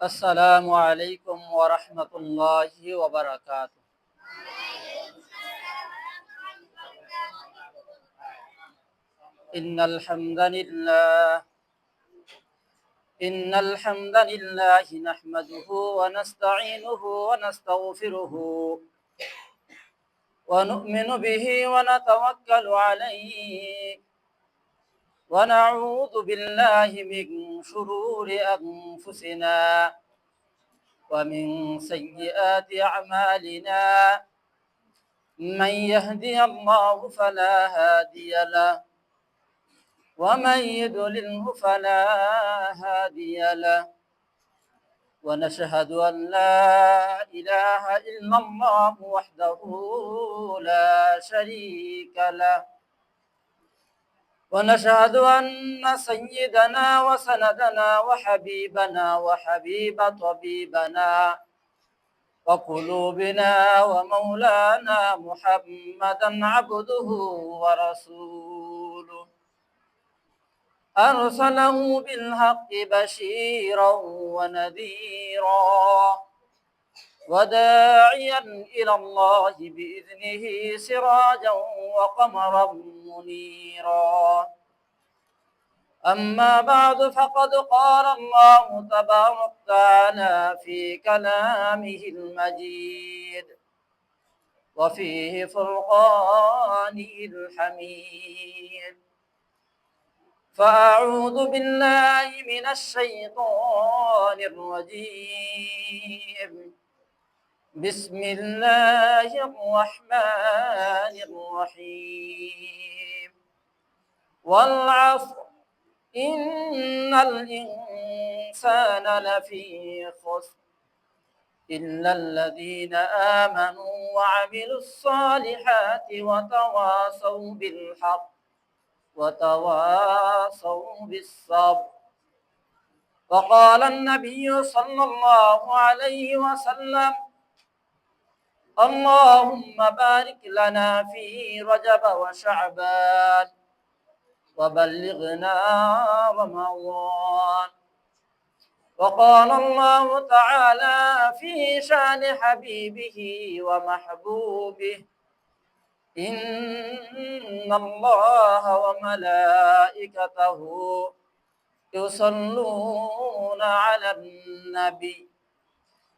আসসালামু আলাইকুম ওয়া রাহমাতুল্লাহি ওয়া বারাকাতুহু ইন্নাল হামদানিল্লাহ ইন্নাল হামদানিল্লাহি নাহমাদুহু ওয়া নাস্তাঈনুহু ওয়া নাস্তাগফিরুহু ونؤمن به ونتوكل عليه ونعوذ بالله من شرور أنفسنا ومن سيئات أعمالنا. من يهدي الله فلا هادي له ومن يضلله فلا هادي له. ونشهد أن لا إله إلا الله وحده لا شريك له. ونشهد أن سيدنا وسندنا وحبيبنا وحبيب طبيبنا وقلوبنا ومولانا محمدا عبده ورسوله. أرسله بالحق بشيرا ونذيرا. وداعيا إلى الله بإذنه سراجا وقمرا منيرا. أما بعد فقد قال الله تبارك وتعالى في كلامه المجيد وفيه فرقانه الحميد. فأعوذ بالله من الشيطان الرجيم. بسم الله الرحمن الرحيم. والعصر إن الإنسان لفي خسر. إلا الذين آمنوا وعملوا الصالحات وتواصوا بالحق وتواصوا بالصبر. وقال النبي صلى الله عليه وسلم اللهم بارك لنا في رجب وشعبان وبلغنا رمضان. وقال الله تعالى في شان حبيبه ومحبوبه إن الله وملائكته يصلون على النبي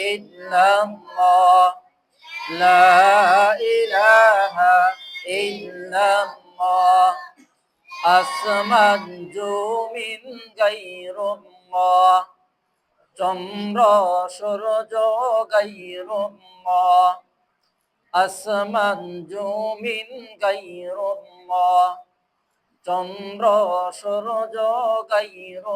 إلا الله لا إله إلا الله আসমান জমিন গাইর চন্দ্র সূর্য গাইর আসমান জমিন গাইর চন্দ্র সূর্য গাইর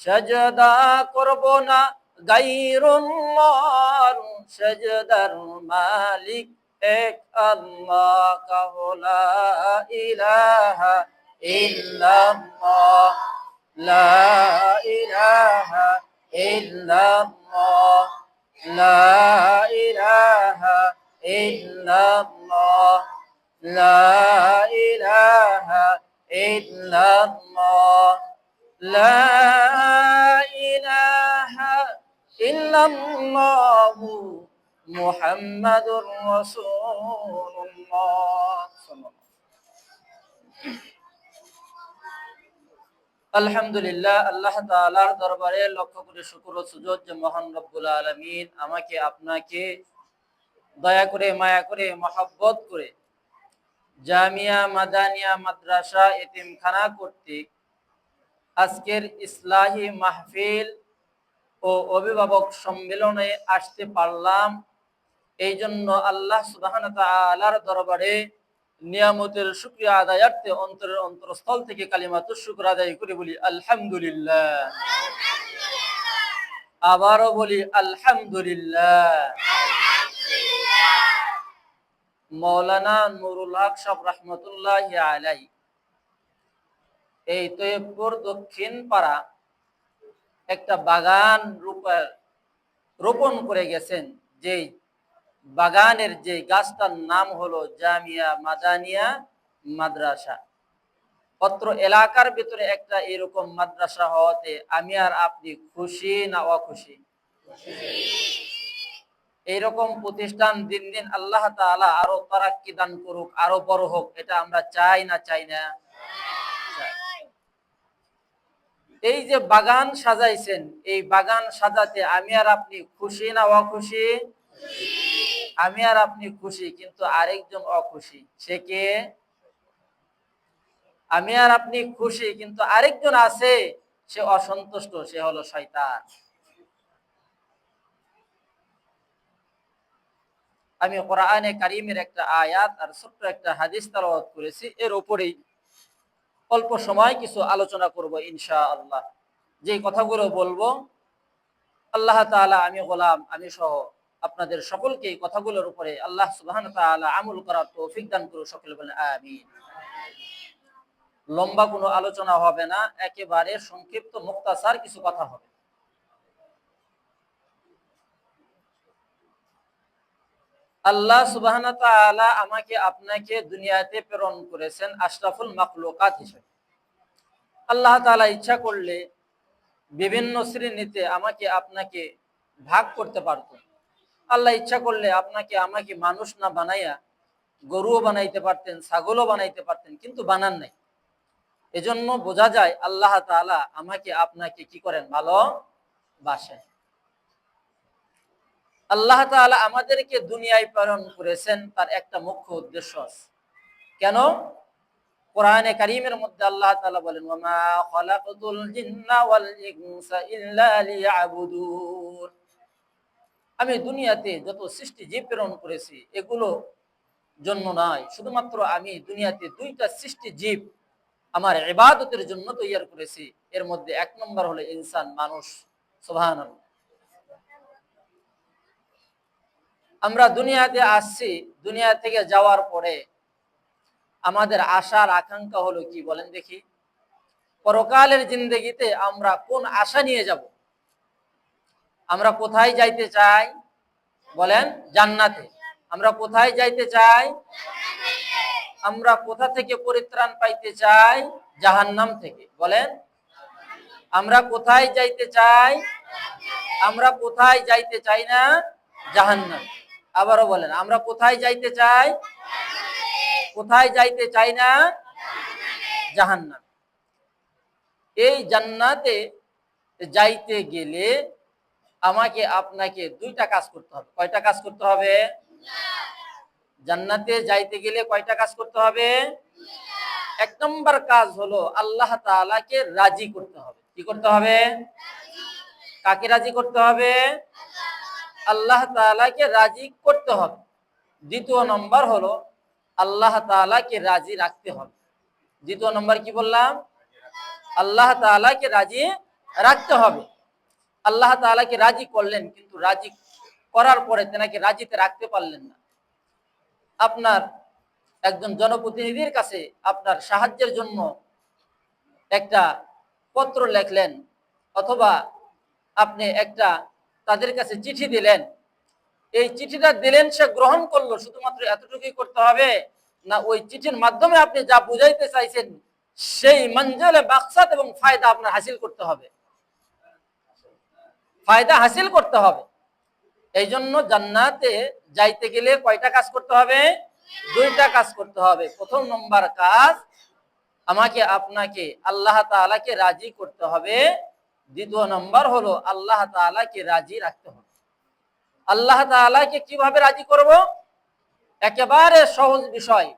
সজদা করব না গাইরুল্লাহর সাজদার মালিক, এক আল্লাহ কাহলা ইলাহা ইল্লাল্লাহ, লা ইলাহা ইল্লাল্লাহ, লা ইলাহা ইল্লাল্লাহ, লা ইলাহা ইল্লাল্লাহ, লা ইলাহা আলহামদুলিল্লাহ, আল্লাহ তালার দরবারে লক্ষ্য করে শুক্র সুযোগ যে মহান রব্বুল আলমিন আমাকে, আপনাকে দয়া করে, মায়া করে, মহাব্বত করে জামিয়া, মাদানিয়া, মাদ্রাসা, এতিমখানা কর্তৃক আজকের ইসলাহী মাহফিল ও অভিভাবক সম্মেলনে আসতে পারলাম। এই জন্য আল্লাহ সুবাহান তালার দরবারে নিয়ামতের শুক্রিয়া আদায়ার্থে অন্তরের অন্তরস্থল থেকে কালিমাতুর শুক্র আদায় করে, বলি আলহামদুলিল্লাহ। আবারও বলি আলহামদুলিল্লাহ। মৌলানা নুরুল হক সাহ রহমতুল্লাহ আলাই এই তৈবপুর দক্ষিণ পাড়া একটা বাগান রোপণ করে গেছেন, যেই বাগানের যে গাছটার নাম হলো জামিয়া মাদানিয়া মাদ্রাসা। অত্র এলাকার ভিতরে একটা এরকম মাদ্রাসা হওয়াতে আমি আর আপনি খুশি না অখুশি? এইরকম প্রতিষ্ঠান দিন দিন আল্লাহ তাআলা আরও তারাক্কি দান করুক, আরও বড় হোক, এটা আমরা চাই না চাই না চাই। এই যে বাগান সাজাইছেন, এই বাগান সাজাতে আমি আর আপনি খুশি না অখুশি? আমি আর আপনি খুশি, কিন্তু আরেকজন অখুশি, সে কে? আমি আর আপনি খুশি, কিন্তু আরেকজন আছে, সে অসন্তুষ্ট, সে হলো শয়তান। আমি কোরআনে কারিমের একটা আয়াত আর ছোট্ট একটা হাদিস তালাওয়াত করেছি, এর উপরেই অল্প সময় কিছু আলোচনা করব ইনশা আল্লাহ যে কথাগুলো বলব, আল্লাহ তালা আমি গোলাম, আমি সহ আপনাদের সকলকে কথাগুলোর উপরে আল্লাহ সুবাহ আমল করার তৌফিক দান করুন সকলে বলে আমিন। লম্বা কোনো আলোচনা হবে না, একেবারে সংক্ষিপ্ত, মুক্তাসার কিছু কথা হবে। আল্লাহ তাআলা আমাকে আপনাকে দুনিয়াতে প্রেরণ করেছেন আশরাফুল মাখলুকাত হিসেবে। আল্লাহ তাআলা ইচ্ছা করলে বিভিন্ন শ্রেণীতে আমাকে আপনাকে ভাগ করতে পারত। আল্লাহ ইচ্ছা করলে আপনাকে আমাকে মানুষ না বানাইয়া গরুও বানাইতে পারতেন, ছাগলও বানাইতে পারতেন, কিন্তু বানান নাই। এজন্য বোঝা যায় আল্লাহ তাআলা আমাকে আপনাকে কি করেন? ভালো বাসেন আল্লাহ তাআলা আমাদেরকে দুনিয়ায় প্রেরণ করেছেন, তার একটা মুখ্য উদ্দেশ্য আছে। কেন? কোরআনে কারীমের মধ্যে আল্লাহ তাআলা বলেন আমি দুনিয়াতে যত সৃষ্টি জীব প্রেরণ করেছি, এগুলো জন্য নয়। শুধুমাত্র আমি দুনিয়াতে দুইটা সৃষ্টি জীব আমার ইবাদতের জন্য তৈরি করেছি। এর মধ্যে এক নম্বর হলো ইনসান, মানুষ। সুবহানাল্লাহ। আমরা দুনিয়াতে আসছি, দুনিয়া থেকে যাওয়ার পরে আমাদের আশার আকাঙ্ক্ষা হলো কি বলেন দেখি। পরকালের জিন্দগিতে আমরা কোন আশা নিয়ে যাব? আমরা কোথায় যাইতে চাই? বলেন, জান্নাতে। আমরা কোথায় যাইতে চাই? আমরা কোথা থেকে পরিত্রাণ পাইতে চাই? জাহান্নাম থেকে। বলেন, আমরা কোথায় যাইতে চাই? আমরা কোথায় যাইতে চাই না? জাহান্নাম। আবারও বলেন, আমরা কোথায় যাইতে চাই? কোথায় যাইতে চাই না? জাহান্নাম। এই জান্নাতে যাইতে গেলে আমাকে, আপনাকে দুইটা কাজ করতে হবে। কয়টা কাজ করতে হবে? জান্নাতে যাইতে গেলে কয়টা কাজ করতে হবে? এক নম্বর কাজ হলো আল্লাহ তাআলাকে রাজি করতে হবে। কি করতে হবে? কাকে রাজি করতে হবে? আল্লাহ তাআলাকে রাজি করতে হবে। দ্বিতীয় নম্বর হলো আল্লাহ তাআলাকে রাজি রাখতে হবে। দ্বিতীয় নম্বর কি বললাম? আল্লাহ তাআলাকে রাজি রাখতে হবে। আল্লাহ তাআলাকে রাজি করলেন কিন্তু রাজি করার পরে তেনাকে রাজিতে রাখতে পারলেন না। আপনার একজন জনপ্রতিনিধির কাছে আপনার সাহায্যের জন্য একটা পত্র লেখলেন অথবা আপনি একটা তাদের কাছে চিঠি দিলেন। এই চিঠিটা দিলেন, সে গ্রহণ করল, শুধুমাত্র এতটুকুই করতে হবে না, ওই চিঠির মাধ্যমে আপনি যা বুঝাইতে চাইছেন, সেই মঞ্জলে বাকসাত এবং ফায়দা আপনার হাসিল করতে হবে। ফায়দা হাসিল করতে হবে। এই জন্য জান্নাতে যাইতে গেলে কয়টা কাজ করতে হবে? দুইটা কাজ করতে হবে। প্রথম নম্বর কাজ, আমাকে আপনাকে, আল্লাহ তাআলাকে রাজি করতে হবে। দ্বিতীয় নম্বর হলো আল্লাহ তাআলাকে রাজি রাখতে হবে। আল্লাহ তাআলাকে কীভাবে রাজি করব? একেবারে সহজ বিষয়।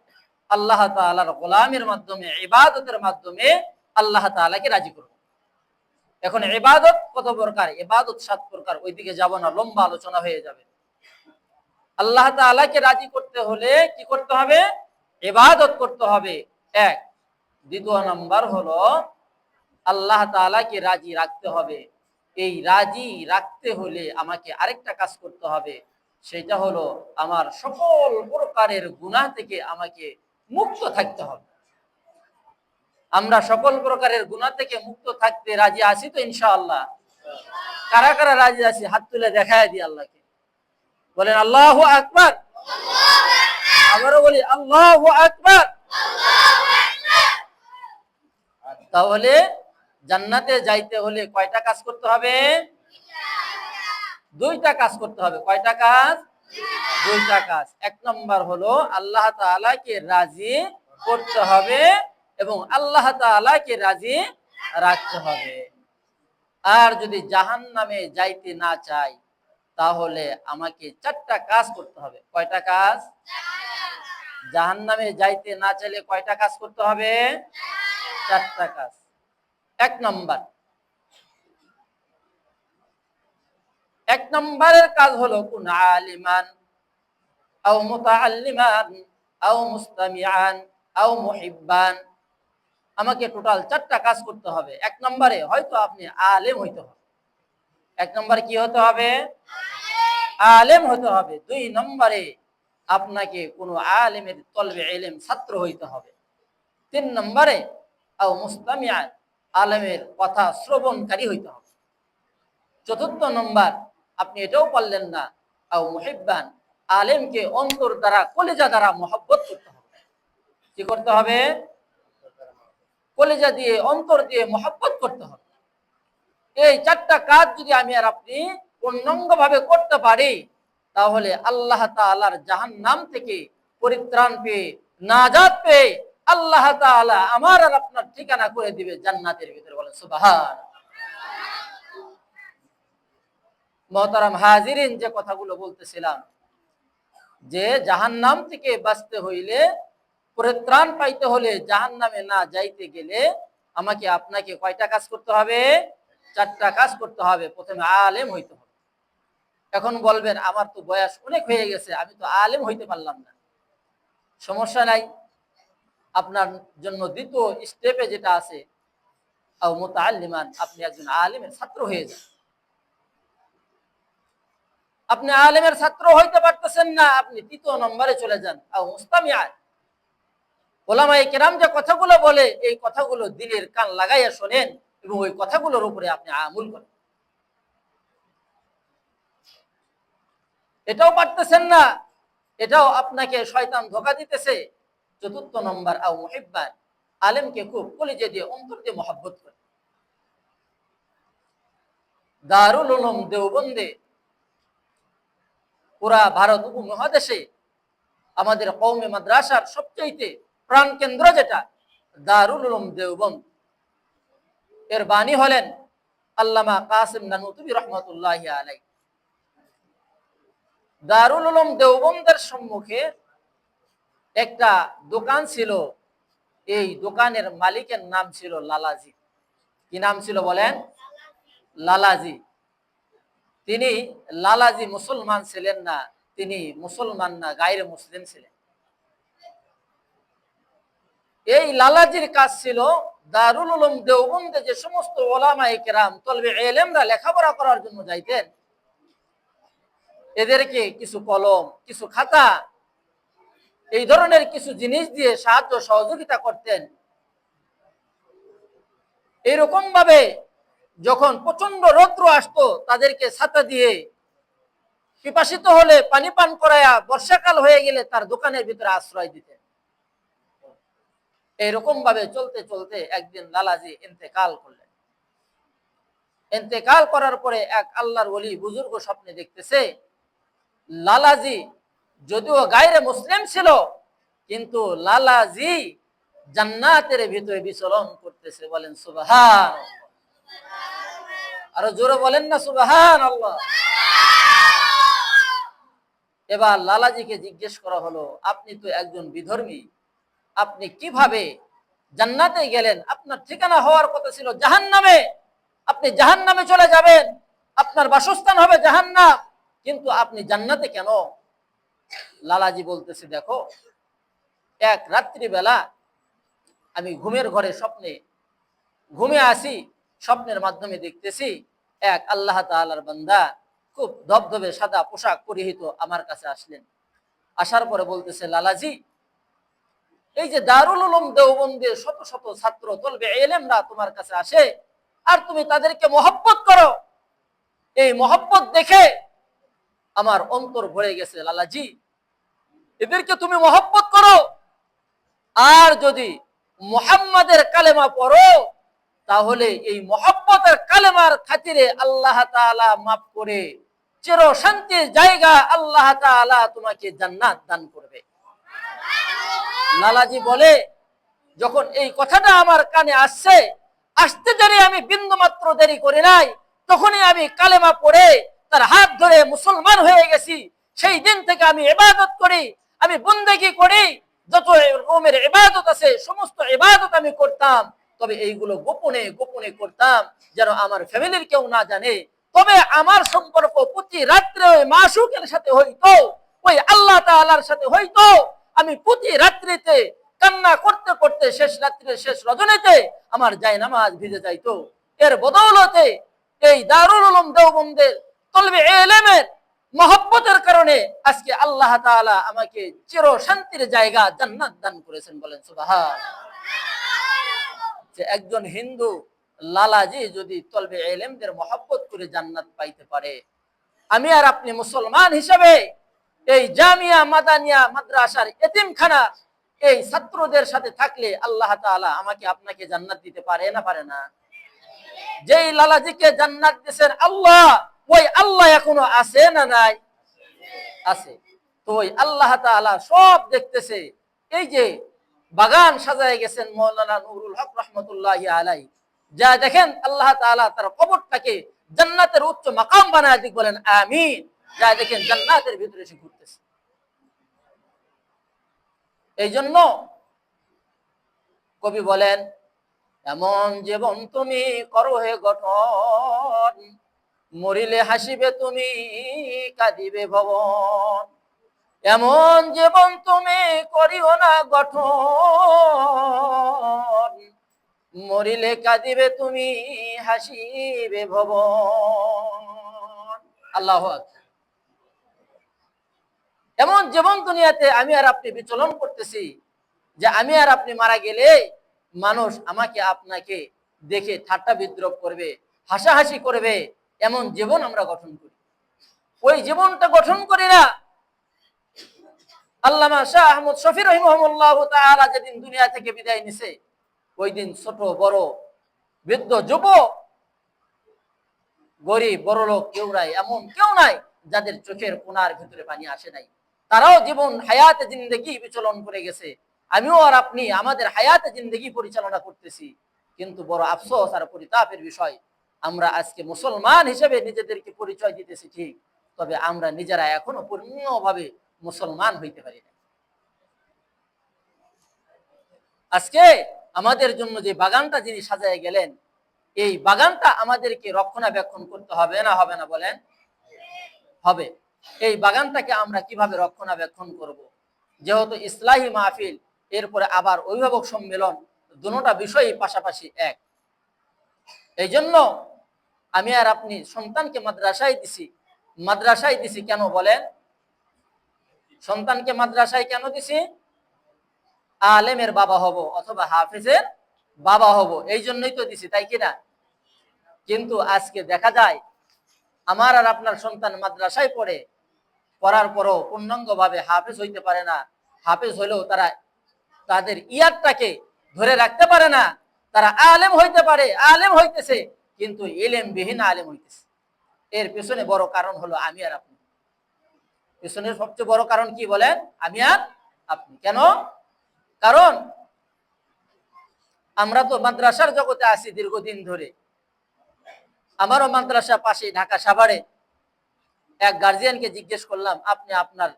আল্লাহ তাআলার গোলামের মাধ্যমে, ইবাদতের মাধ্যমে আল্লাহ তাআলাকে রাজি করব। এখন ইবাদত কত প্রকার? ইবাদত সাত প্রকার। ওইদিকে যাব না, লম্বা আলোচনা হয়ে যাবে। আল্লাহ তাআলাকে রাজি করতে হলে কি করতে হবে? ইবাদত করতে হবে। এক। দ্বিতীয় নাম্বার হলো আল্লাহ তাআলাকে রাজি রাখতে হবে। এই রাজি রাখতে হলে আমাকে আরেকটা কাজ করতে হবে। সেটা হলো আমার সকল প্রকারের গুনাহ থেকে আমাকে মুক্ত থাকতে হবে। আমরা সকল প্রকারের গুনাহ থেকে মুক্ত থাকতে রাজি আছি তো ইনশাআল্লাহ? কারা কারা রাজি আছি? হাত তুলে দেখায় দিই আল্লাহকে। বলেন, আল্লাহ আকবর। আবারও বলি, আল্লাহ আকবর। তাহলে জান্নাতে যাইতে হলে কয়টা কাজ করতে হবে? দুইটা কাজ করতে হবে। কয়টা কাজ? দুইটা কাজ। এক নম্বর হলো আল্লাহ তাআলাকে রাজি করতে হবে এবং আল্লাহ তাআলাকে রাজি রাখতে হবে। আর যদি জাহান নামে যাইতে না চাই, তাহলে আমাকে চারটা কাজ করতে হবে। কয়টা কাজ? জাহান নামে যাইতে না চাইলে কয়টা কাজ করতে হবে? চারটা কাজ। এক নম্বর। এক নম্বরের কাজ হলো, কোন আলিমান, আও মুতাআল্লিমান, আও মুস্তামিআন, আও মুহিব্বান। আমাকে টোটাল চারটা কাজ করতে হবে। এক নম্বরে হয়তো আপনি আলেম হইতে হবে। এক নম্বরে কি হতে হবে? আলেম হতে হবে। দুই নম্বরে আপনাকে কোনো আলেমের তলবে এলেম ছাত্র হইতে হবে। তিন নম্বরে, আও মুস্তামিয়ান আলেমের কথা শ্রবণকারী হইতে হবে। চতুর্থ নম্বর, আপনি এটাও পারলেন না। আও মুহিব্বান, আলেমকে অন্তর দ্বারা, কলেজা দ্বারা মহব্বত করতে হবে। কি করতে হবে? কলেজা দিয়ে, অন্তর দিয়ে মহব্বত করতে হবে। এই চারটা কাজ যদি আমি আর আপনি পূর্ণাঙ্গ ভাবে করতে পারি, তাহলে আল্লাহ তাআলার জাহান নাম থেকে পরিত্রাণ পেয়ে, নাজাত পেয়ে আল্লাহ তাআলা আমার আর আপনার ঠিকানা করে দিবে জান্নাতের ভিতরে বলেন সুবহান মহতারাম হাজিরিন, যে কথাগুলো বলতেছিলাম, যে জাহান্নাম থেকে বাঁচতে হইলে পরিত্রাণ পাইতে হলে জাহান্নামে না যাইতে গেলে আমাকে আপনাকে কয়টা কাজ করতে হবে? চারটা কাজ করতে হবে, প্রথমে আলেম হইতে হবে। এখন বলবেন, আমার তো বয়স অনেক হয়ে গেছে, আমি তো আলেম হইতে পারলাম না। সমস্যা নাই আপনার জন্য দ্বিতীয় স্টেপে যেটা আছে, আও আপনি একজন আলেমের ছাত্র হয়ে যান। আপনি আলেমের ছাত্র হইতে পারতেছেন না, আপনি তৃতীয় নম্বরে চলে যান। ওলামায়ে কেরাম যে কথাগুলো বলে, এই কথাগুলো দিলের কান লাগাইয়া শোনেন এবং ওই কথাগুলোর উপরে আপনি আমুল করেন। এটাও পারতেছেন না, এটাও আপনাকে শয়তান ধোকা দিতেছে। চতুর্থ নম্বর আও মুহিব্বান আলেমকে খুব কলিজে দিয়ে, অন্তর দিয়ে মহব্বত করে। দারুল উলুম দেওবন্দে, পুরা ভারত উপমহাদেশে আমাদের কৌমে মাদ্রাসার সবচাইতে প্রাণ কেন্দ্র যেটা, দারুল উলুম দেওবন্দ। এর বাণী হলেন আল্লামা কাসিম নানুতুবি রহমতুল্লাহ আলাই দারুল উলুম দেওবন্দের সম্মুখে একটা দোকান ছিল, এই দোকানের মালিকের নাম ছিল লালাজি। কি নাম ছিল বলেন? লালাজি। তিনি লালাজি মুসলমান ছিলেন না, তিনি মুসলমান না, গায়ের মুসলিম ছিলেন। এই লালাজির কাজ ছিল দারুল উলুম দেওবন্দে যে সমস্ত ওলামা কেরাম, তলবে এলেমরা লেখাপড়া করার জন্য যাইতেন। এদেরকে কিছু কলম, কিছু খাতা এই ধরনের কিছু জিনিস দিয়ে সাহায্য সহযোগিতা করতেন। এইরকম ভাবে যখন প্রচণ্ড রৌদ্র আসতো, তাদেরকে ছাতা দিয়ে পিপাসিত হলে পানি পান করায়া বর্ষাকাল হয়ে গেলে তার দোকানের ভিতরে আশ্রয় দিতেন। এইরকম ভাবে চলতে চলতে একদিন লালাজি ইন্তেকাল করলেন। ইন্তেকাল করার পরে এক আল্লাহর ওলি বুজুর্গ স্বপ্নে দেখতেছে, লালাজি যদিও গায়রে মুসলিম ছিল, কিন্তু লালাজি জান্নাতের ভিতরে বিচরণ করতেছে বলেন সুবাহান আরও জোরে বলেন না সুবাহান এবার লালাজিকে জিজ্ঞেস করা হলো, আপনি তো একজন বিধর্মী, আপনি কীভাবে জান্নাতে গেলেন? আপনার ঠিকানা হওয়ার কথা ছিল জাহান্নামে। আপনি জাহান্নামে চলে যাবেন, আপনার বাসস্থান হবে জাহান্নাম, কিন্তু আপনি জান্নাতে কেন? লালাজি বলতেছে, দেখো, এক রাত্রিবেলা আমি ঘুমের ঘরে স্বপ্নে, ঘুমে আসি, স্বপ্নের মাধ্যমে দেখতেছি এক আল্লাহ তাআলার বান্দা খুব ধবধবে সাদা পোশাক পরিহিত আমার কাছে আসলেন। আসার পরে বলতেছে, লালাজি, এই যে দারুল উলুম দেওবন্দের শত শত ছাত্র তলবে এলেমরা তোমার কাছে আসে, আর তুমি তাদেরকে মহব্বত করো। এই মহব্বত দেখে আমার অন্তর ভরে গেছে, লালাজি। এদেরকে তুমি মহব্বত করো। আর যদি মোহাম্মদের কালেমা পড়ো, তাহলে এই মহব্বতের কালেমার খাতিরে আল্লাহ মাফ করে, চির শান্তির জায়গা আল্লাহ তোমাকে জান্নাত দান করবে। লালাজি বলে, যখন এই কথাটা আমার কানে আসছে, আসতে দেরি আমি বিন্দু মাত্র দেরি করি নাই, তখনই আমি কালেমা পড়ে তার হাত ধরে মুসলমান হয়ে গেছি, সেই দিন থেকে আমি ইবাদত করি, আমি বন্দেগি করি যত রকমের ইবাদত আছে, সমস্ত ইবাদত আমি করতাম, তবে এইগুলো গোপনে গোপনে করতাম, যেন আমার ফ্যামিলির কেউ না জানে। তবে আমার সম্পর্ক প্রতি রাত্রে ওই মাসুকের সাথে হইতো, ওই আল্লাহ তাআলার সাথে হইতো। আমি প্রতি রাত্রিতে কান্না করতে করতে, শেষ রাত্রির শেষ রজনীতে আমার জায় নামাজ ভিজে যাইতো। এর বদৌলতে এই দারুল উলুম দেওবন্দের মহব্বতের কারণে আজকে আল্লাহ আমাকে চির শান্তির জায়গা জান্নাত দান করেছেন বলেন যে একজন হিন্দু লালাজি যদি তলবে এলেমদের মহব্বত করে জান্নাত পাইতে পারে, আমি আর আপনি মুসলমান হিসাবে এই জামিয়া মাদানিয়া মাদ্রাসার এতিমখানা এই ছাত্রদের সাথে থাকলে আল্লাহ তাআলা আমাকে আপনাকে জান্নাত দিতে পারে না পারে না? যেই লালাজিকে জান্নাত দিয়েছেন আল্লাহ ওই আল্লাহ এখনও আছে না নাই? আছে। তো ওই আল্লাহ সব দেখতেছে। এই যে বাগান সাজায় গেছেন মৌলানা নুরুল হক রহমতুল্লাহ আলাই যা দেখেন আল্লাহ তাআলা তার কবরটাকে জান্নাতের উচ্চ মাকাম বানায় দিক বলেন, আমিন। যা দেখেন জান্নাতের ভিতরে এসে ঘুরতেছে। এই জন্য কবি বলেন, এমন জীবন তুমি করো হে গঠন মরিলে হাসিবে তুমি, কাঁদিবে ভবন। এমন জীবন তুমি করিও না গঠন। মরিলে কাঁদিবে তুমি, হাসিবে ভবন। আল্লাহ এমন জীবন দুনিয়াতে আমি আর আপনি বিচলন করতেছি যে আমি আর আপনি মারা গেলে মানুষ আমাকে আপনাকে দেখে ঠাট্টা বিদ্রোপ করবে, হাসাহাসি করবে এমন জীবন আমরা গঠন করি। ওই জীবনটা গঠন করি না। আল্লামা শাহ আহমদ শফি রহিমহমুল্লাহ তাআলা যেদিন দুনিয়া থেকে বিদায় নিছে ওই দিন ছোট, বড়, বৃদ্ধ, যুব, গরিব, বড় লোক কেউ নাই, এমন কেউ নাই যাদের চোখের কোনার ভিতরে পানি আসে নাই। তারাও জীবন হায়াতে জিন্দগি বিচলন করে গেছে। আমিও আর আপনি আমাদের হায়াতে জিন্দগি পরিচালনা করতেছি। কিন্তু বড় আফসোস আর পরিতাপের বিষয় আমরা আজকে মুসলমান হিসেবে নিজেদেরকে পরিচয় দিতেছি ঠিক, তবে আমরা নিজেরা এখনও পূর্ণভাবে মুসলমান হইতে পারি না আজকে আমাদের জন্য যে বাগানটা যিনি সাজায় গেলেন, এই বাগানটা আমাদেরকে রক্ষণাবেক্ষণ করতে হবে না হবে না বলেন? হবে। এই বাগানটাকে আমরা কীভাবে রক্ষণাবেক্ষণ করব। যেহেতু ইসলাহী মাহফিল, এরপরে আবার অভিভাবক সম্মেলন, দুটা বিষয়ই পাশাপাশি এক। এই জন্য আমি আর আপনি সন্তানকে মাদ্রাসায় দিছি। মাদ্রাসায় দিছি কেন বলেন? সন্তানকে মাদ্রাসায় কেন দিছি? আলেমের বাবা হব অথবা হাফিজের বাবা হব, এই জন্যই তো দিছি, তাই কিনা? কিন্তু আজকে দেখা যায়, আমার আর আপনার সন্তান মাদ্রাসায় পড়ে, পড়ার পরও পূর্ণাঙ্গ ভাবে হাফেজ হইতে পারে না। হাফেজ হলেও তারা তাদের ইয়ারটাকে ধরে রাখতে পারে না। তারা আলেম হইতে পারে, আলেম হইতেছে। কিন্তু এলেম বিহীন আলেম হইতেছে। এর পেছনে বড় কারণ হলো আমি আর আপনি। পেছনের সবচেয়ে বড় কারণ কি বলেন? আমি আর আপনি। কেন? কারণ আমরা তো মাদ্রাসার জগতে আছি দীর্ঘদিন ধরে। আমারও মাদ্রাসা পাশে ঢাকা সাভারে। এক গার্জিয়ানকে জিজ্ঞেস করলাম, আপনি আপনার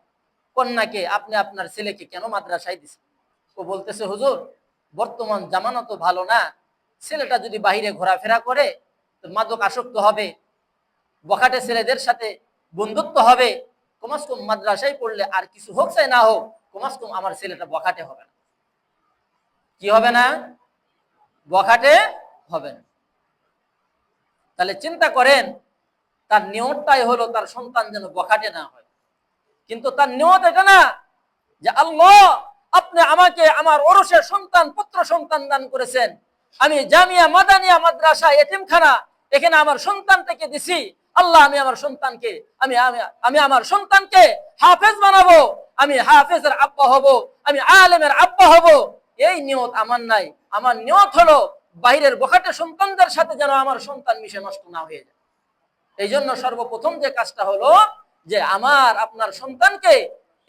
কন্যাকে, আপনি আপনার ছেলেকে কেন মাদ্রাসায় দিচ্ছেন ও বলতেছে, হুজুর, বর্তমান জামানা তো ভালো না। ছেলেটা যদি বাহিরে ঘোরাফেরা করে মাদক আসক্ত হবে, বখাটে ছেলেদের সাথে বন্ধুত্ব হবে কমাস কম মাদ্রাসায় পড়লে আর কিছু হোক চাই না হোক কমাস কম আমার ছেলেটা বখাটে হবে না। কি হবে না? বখাটে হবে না। তাহলে চিন্তা করেন, তার নিয়তটাই হলো তার সন্তান যেন বখাটে না হয়। কিন্তু তার নিয়ত এটা না যে, আল্লাহ, আপনি আমাকে আমার ওরসের সন্তান, পুত্র সন্তান দান করেছেন। আমি জামিয়া মাদানিয়া মাদ্রাসা এতিমখানা এখানে আমার সন্তানটাকে দিছি। আল্লাহ, আমি আমার সন্তানকে, আমি আমি আমি আমার সন্তানকে হাফেজ বানাবো। আমি হাফেজের আব্বা হব, আমি আলেমের আব্বা হব। এই নিয়ত আমার নাই। আমার নিয়ত হলো বাইরের বখাটে সন্তানদের সাথে যেন আমার সন্তান মিশে নষ্ট না হয়ে যায়। এই জন্য সর্বপ্রথম যে কাজটা হলো যে আমার, আপনার সন্তানকে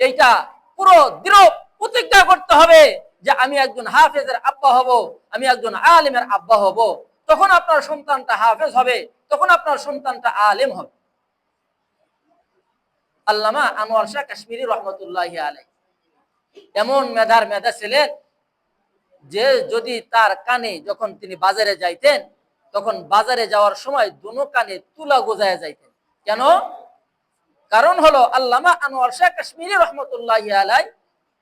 এইটা পুরো দৃঢ় প্রতিজ্ঞা করতে হবে যে আমি একজন হাফেজের আব্বা হব, আমি একজন আলেমের আব্বা হব। তখন আপনার সন্তানটা হাফেজ হবে, তখন আপনার সন্তানটা আলেম হবে। আল্লামা আনোয়ার শাহ কাশ্মীরি রহমতুল্লাহ আলাই এমন মেধার মেধা ছিলেন যে যদি তার কানে যখন তিনি বাজারে যাইতেন, তখন বাজারে যাওয়ার সময় দুনো কানে তুলা গোজায় যাইতেন। কেন? কারণ হলো আল্লামা আনোয়ার শাহ কাশ্মীরি রহমতুল্লাহ আলাই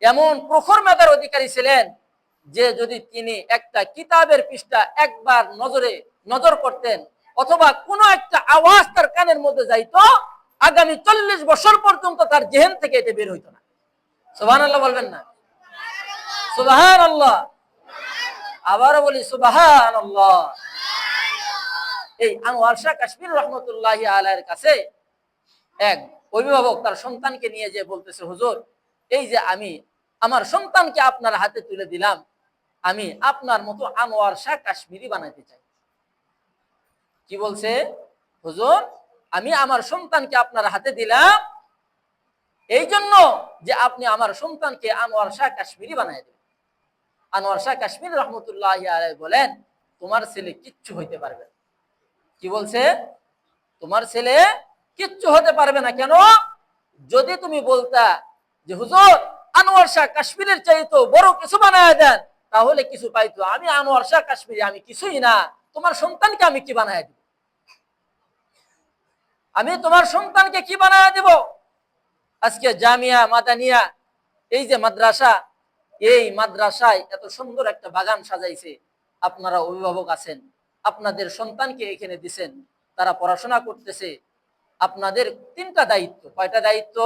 এমন প্রখর মেধার অধিকারী ছিলেন যে যদি তিনি একটা কিতাবের পৃষ্ঠা একবার নজরে নজর করতেন, অথবা কোনো একটা আওয়াজ তার কানের মধ্যে যাইতো, আগামী চল্লিশ বছর পর্যন্ত তার জেহেন থেকে এটা বের হইতো না। সুবাহ আল্লাহ বলবেন না? সুবাহান আল্লাহ আবারও বলি সুবাহান আল্লাহ এই আনোয়ার শাহ কাশ্মীর রহমতুল্লাহ আলাইয়ের কাছে এক অভিভাবক তার সন্তানকে নিয়ে যে বলতেছে, হুজুর, এই যে আমি আমার সন্তানকে আপনার হাতে তুলে দিলাম আমি আপনার মতো আনোয়ার শাহ কাশ্মীরি বানাইতে চাই। কি বলছে? হুজুর, আমি আমার সন্তানকে আপনার হাতে দিলাম। এই জন্য যে আপনি আমার সন্তানকে আনোয়ার শাহ কাশ্মীরি বানাই দেবেন। আনোয়ার শাহ কাশ্মীর রহমতুল্লাহ বলেন, তোমার ছেলে কিচ্ছু হইতে পারবে। কি বলছে? তোমার ছেলে কিচ্ছু হতে পারবে না। কেন? যদি তুমি বলতা যে, হুজুর, আনোয়ার শাহ কাশ্মীরের চাইতো বড় কিছু বানায় দেন তাহলে কিছু পাইতো। আমি আনোয়ার শাহ কাশ্মীরি আমি কিছুই না। তোমার সন্তানকে আমি কি বানায় দিব? আমি তোমার সন্তানকে কি বানায় দিব? আজকে জামিয়া মাদানিয়া এই যে মাদ্রাসা এই মাদ্রাসায় এত সুন্দর একটা বাগান সাজাইছে। আপনারা অভিভাবক আছেন আপনাদের সন্তানকে এখানে দিছেন তারা পড়াশোনা করতেছে। আপনাদের তিনটা দায়িত্ব। কয়টা দায়িত্ব?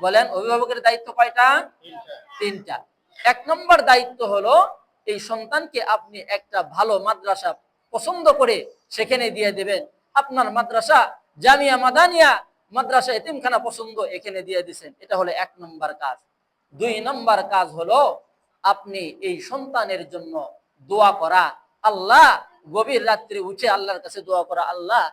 বলেন অভিভাবকের দায়িত্ব কয়টা? তিনটা। এক নম্বর দায়িত্ব হলো এই সন্তানকে আপনি একটা ভালো মাদ্রাসা পছন্দ করে সেখানে দিয়ে দেবেন। আপনার মাদ্রাসা জামিয়া মাদানিয়া মাদ্রাসা এতিমখানা পছন্দ এখানে দিয়ে দিছেন। এটা হলো এক নম্বর কাজ। দুই নম্বর কাজ হলো আপনি এই সন্তানের জন্য দোয়া করা। আল্লাহ, গভীর রাত্রি উঠে আল্লাহর কাছে দোয়া করা, আল্লাহ,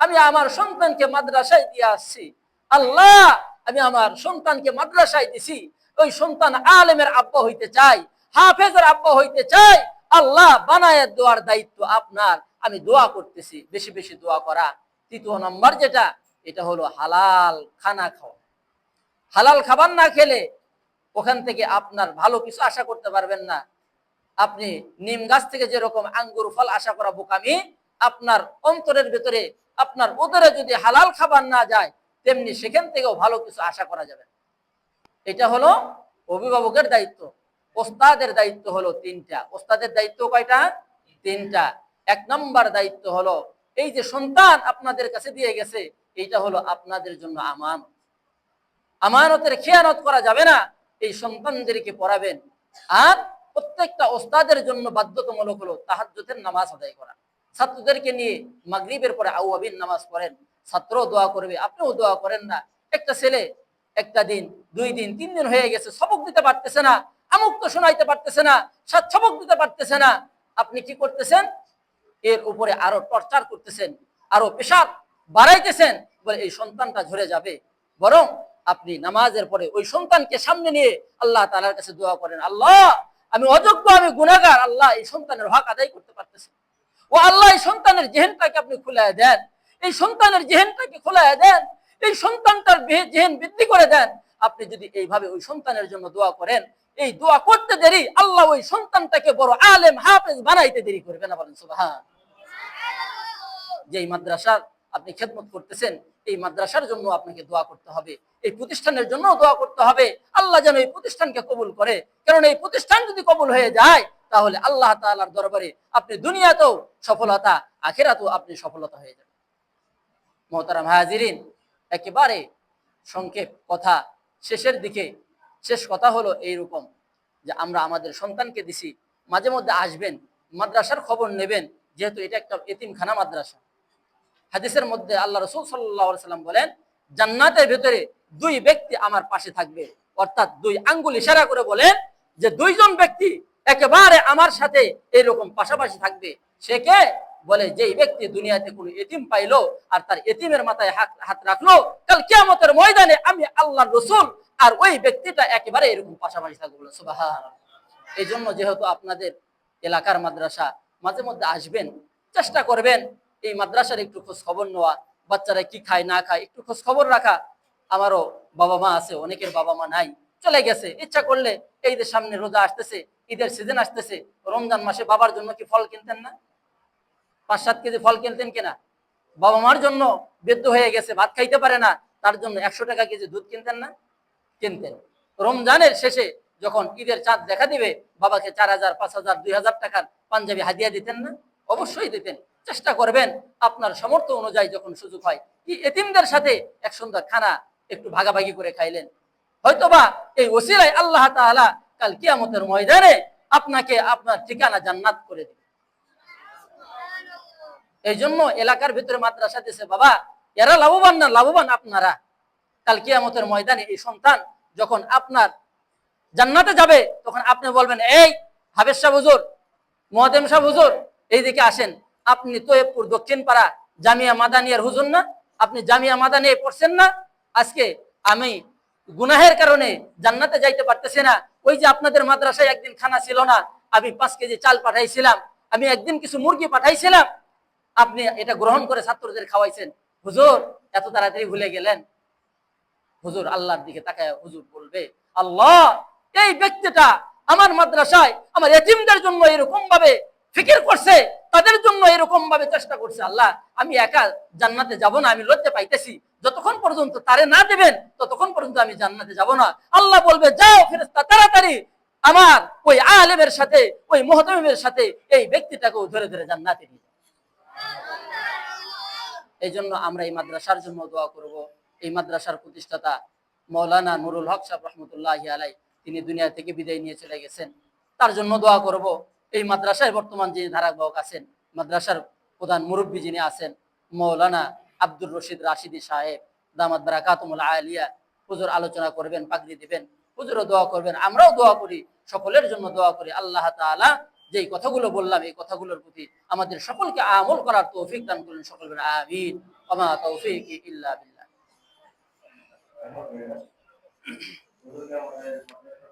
আমি আমার সন্তানকে মাদ্রাসায় দিয়ে আসছি। আল্লাহ, আমি আমার সন্তানকে মাদ্রাসায় দিছি। ওই সন্তান আলেমের আব্বা হইতে চাই, হাফেজের আব্বা হইতে চাই, আল্লাহ বানায়ের দোয়ার দায়িত্ব আপনার। আমি দোয়া করতেছি, বেশি বেশি দোয়া করা। তৃতীয় নম্বর যেটা, এটা হলো হালাল খানা খাওয়া। হালাল খাবার না খেলে ওখান থেকে আপনার ভালো কিছু আশা করতে পারবেন না। আপনি নিম গাছ থেকে যেরকম আঙ্গুর ফল আশা করা বোকামি, আপনার অন্তরের ভেতরে, আপনার উদরে যদি হালাল খাবার না যায়, তেমনি সেখান থেকেও ভালো কিছু আশা করা যাবে। এটা হলো অভিভাবকের দায়িত্ব। ওস্তাদের দায়িত্ব হলো তিনটা। ওস্তাদের দায়িত্ব কয়টা? তিনটা। এক নম্বর দায়িত্ব হলো, এই যে সন্তান আপনাদের কাছে দিয়ে গেছে, এইটা হলো আপনাদের জন্য আমান আমানতের খেয়ানত করা যাবে না, এই সন্তানদেরকে পড়াবেন। আর প্রত্যেকটা ওস্তাদের জন্য বাধ্যতামূলক হলো তাহাজ্জুদের নামাজ আদায় করা। ছাত্রদেরকে নিয়ে মাগরিবের পরে আউয়াবিন নামাজ পড়েন। ছাত্র দোয়া করবে, আপনিও দোয়া করেন না। একটা ছেলে একটা দিন, দুই দিন, তিন দিন হয়ে গেছে, সবক দিতে পারতেছে না, আমুক তো শোনাইতে পারতেছে না, সাত সবক দিতে পারতেছে না। আপনি কি করতেছেন? এর উপরে আরও টর্চার করতেছেন, আরও পেশাব বাড়াইতেছেন, বলে এই সন্তানটা ঝরে যাবে। বরং আপনি নামাজের পরে ওই সন্তানকে সামনে নিয়ে আল্লাহ তালার কাছে দোয়া করেন, আল্লাহ, আমি অযোগ্য, আমি গুণাগার আল্লাহ এই সন্তানের হক আদায় করতে পারতেছি। ও আল্লাহ, এই সন্তানের জেহেনটাকে আপনি খুলে দেন, এই সন্তানের জেহেনটাকে খুলে দেন এই সন্তানটার জেহেন বৃদ্ধি করে দেন। আপনি যদি এইভাবে ওই সন্তানের জন্য দোয়া করেন, এই দোয়া করতে দেরি, আল্লাহ ওই সন্তানটাকে বড় আলেম, হাফেজ বানাইতে দেরি করবে না বলেন, সুবহান। যে এই মাদ্রাসার আপনি খেদমত করতেছেন, এই মাদ্রাসার জন্য আপনাকে দোয়া করতে হবে। এই প্রতিষ্ঠানের জন্য দোয়া করতে হবে। আল্লাহ যেন এই প্রতিষ্ঠানকে কবুল করে। কারণ এই প্রতিষ্ঠান যদি কবুল হয়ে যায়, তাহলে আল্লাহ তাআলার দরবারে আপনি দুনিয়াতেও সফলতা, আখেরাতেও আপনি সফলতা হয়ে যাবেন। মহতারাম হাজিরিন একেবারে সংক্ষেপ কথা। শেষের দিকে, শেষ কথা হলো এইরকম যে আমরা আমাদের সন্তানকে দিছি, মাঝে মধ্যে আসবেন, মাদ্রাসার খবর নেবেন, যেহেতু এটা একটা এতিমখানা মাদ্রাসা। হাদিসের মধ্যে আল্লাহ রসুল সাল্লাহ সাল্লাম বলেন, জান্নাতের ভেতরে দুই ব্যক্তি আমার পাশে থাকবে। অর্থাৎ দুই আঙ্গুল ইশারা করে বলেন যে দুইজন ব্যক্তি একেবারে আমার সাথে এরকম পাশাপাশি থাকবে। সে কে? বলে, যেই ব্যক্তি দুনিয়াতে কোনো এতিম পাইলো আর তার এতিমের মাথায় হাত হাত রাখল, কাল কিয়ামতের ময়দানে আমি আল্লাহ রসুল আর ওই ব্যক্তিটা একেবারে এরকম পাশাপাশি থাকবে বলে সুবাহান এই জন্য যেহেতু আপনাদের এলাকার মাদ্রাসা মাঝে মধ্যে আসবেন, চেষ্টা করবেন এই মাদ্রাসার একটু খোঁজ খবর নেওয়া, বাচ্চারা কি খায়, না খায়, একটু খোঁজ খবর রাখা। আমারও বাবা মা আছে, অনেকের বাবা মা নাই, চলে গেছে, ইচ্ছা করলে এই যে সামনে রোজা আসতেছে, ঈদের সিজন আসতেছে, রমজান মাসে বাবার জন্য কি ফল কিনতেন না? পাঁচ সাত কেজি ফল কিনতেন কিনা? বাবা মার জন্য বৃদ্ধ হয়ে গেছে, ভাত খাইতে পারে না, তার জন্য একশো টাকা কেজি দুধ কিনতেন না? কিনতেন। রমজানের শেষে যখন ঈদের চাঁদ দেখা দিবে, বাবাকে চার হাজার, পাঁচ হাজার, দুই হাজার টাকার পাঞ্জাবি হাদিয়া দিতেন না? অবশ্যই দিতেন। চেষ্টা করবেন আপনার সামর্থ্য অনুযায়ী যখন সুযোগ হয়, কি এতিমদের সাথে এক সুন্দর খানা একটু ভাগাভাগি করে খাইলেন? হয়তোবা এই ওসিলায় আল্লাহ তাআলা কাল কিয়ামতের ময়দানে আপনাকে আপনার ঠিকানা জান্নাত করে দিবে। এই জন্য এলাকার ভিতরে মাদ্রাসা দিছে, বাবা, এরা লাভবান না? লাভবান আপনারা? কাল কিয়ামতের ময়দানে এই সন্তান যখন আপনার জান্নাতে যাবে, তখন আপনি বলবেন, এই হাবেজ শাহ হুজুর মহাদেম শাহ হুজুর, এইদিকে আসেন। আপনি তোয়েবপুর দক্ষিণ পাড়া জামিয়া মাদানিয়ার হুজুর না? আপনি জামিয়া মাদানিয়ে পড়ছেন না? আজকে আমি গুনাহের কারণে জান্নাতে যাইতে পারতেছি না। ওই যে আপনাদের মাদ্রাসায় একদিন খানা ছিল না, আমি পাঁচ কেজি চাল পাঠাইছিলাম, আমি একদিন কিছু মুরগি পাঠাইছিলাম আপনি এটা গ্রহণ করে ছাত্রদের খাওয়াইছেন। হুজুর, এত তাড়াতাড়ি ভুলে গেলেন। হুজুর আল্লাহর দিকে তাকায় হুজুর বলবে, আল্লাহ, এই ব্যক্তিটা আমার মাদ্রাসায় আমার এতিমদের জন্য এরকম ভাবে ফিকির করছে, তাদের জন্য এরকম ভাবে চেষ্টা করছে। আল্লাহ, আমি একা জান্নাতে যাব না, আমি লজ্জা পাইতেছি। যতক্ষণ পর্যন্ত তারে না দেবেন, ততক্ষণ পর্যন্ত আমি জান্নাতে যাব না। আল্লাহ বলবে, যাও ফেরেস্তা তাড়াতাড়ি আমার ওই আলেমের সাথে, ওই মোহতমের সাথে এই ব্যক্তিটাকেও ধরে ধরে জান্নাতে নিয়ে। এই জন্য আমরা এই মাদ্রাসার জন্য দোয়া করব। এই মাদ্রাসার প্রতিষ্ঠাতা মৌলানা নুরুল হক সাহেব রহমতুল্লাহ আলাই তিনি দুনিয়া থেকে বিদায় নিয়ে চলে গেছেন। তার জন্য দোয়া করব। এই মাদ্রাসায় বর্তমান যিনি ধারাবাহক আছেন, মাদ্রাসার প্রধান মুরব্বী যিনি আছেন, মৌলানা আব্দুর রশিদ রাশিদি সাহেব দামাদ বারাকাতুমুল আলিয়া, হুজুর আলোচনা করবেন, পাগড়ি দিবেন, হুজুরও দোয়া করবেন, আমরাও দোয়া করি, সকলের জন্য দোয়া করি, আল্লাহ তাআলা যেই কথাগুলো বললাম, এই কথাগুলোর প্রতি আমাদের সকলকে আমল করার তৌফিক দান করলেন সকলের আবির ওমা তৌফিক ইল্লা বিল্লাহ.